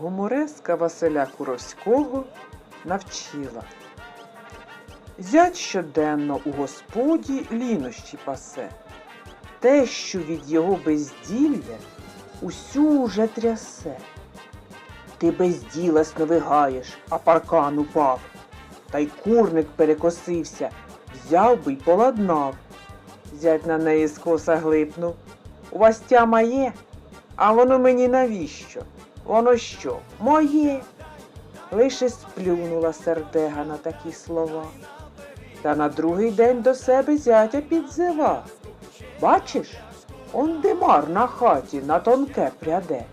Гумореска Василя Куровського навчила. Зять щоденно у господі лінощі пасе. Те, що від його безділля усю уже трясе. Ти без діла сновигаєш, а паркан упав. Та й курник перекосився, взяв би й поладнав. Зять на неї скоса глипнув. У вас тяма є? А воно мені навіщо? Воно що? Моє. Лише сплюнула сердега на такі слова. Та на другий день до себе зятя підзива. Бачиш, он димар на хаті на тонке пряде.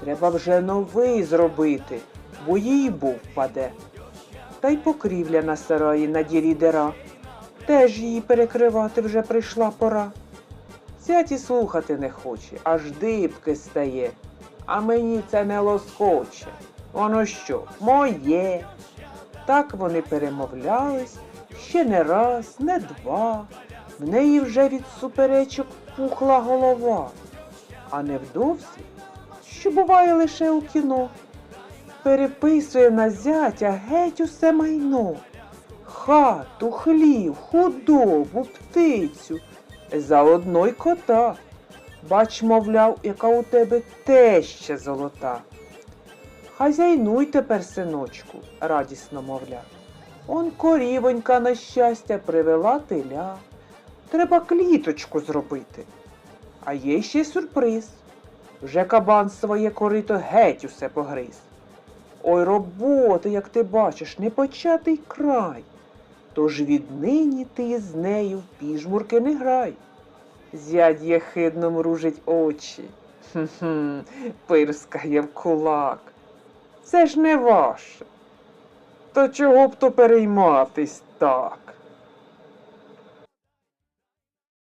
Треба вже новий зробити, бо їй був впаде. Та й покрівля на сараї на дірі дира. Теж її перекривати вже прийшла пора. Зять і слухати не хоче, аж дибки стає. А мені це не лоскоче. Воно що, моє. Так вони перемовлялись ще не раз, не два. В неї вже від суперечок пухла голова. А невдовзі, що буває лише у кіно, переписує на зятя геть усе майно. Хату, хлів, худобу, птицю, заодно й кота. Бач, мовляв, яка у тебе теща золота. Хазяйнуй тепер, синочку, радісно мовляв. Он корівонька на щастя привела теля. Треба кліточку зробити. А є ще сюрприз. Вже кабан своє корито геть усе погриз. Ой, роботи, як ти бачиш, непочатий край. Тож віднині ти з нею піжмурки не грай. Зядь єхидно мружить очі. Хм-хм, пирскає в кулак. Це ж не ваше. То чого б то перейматись так?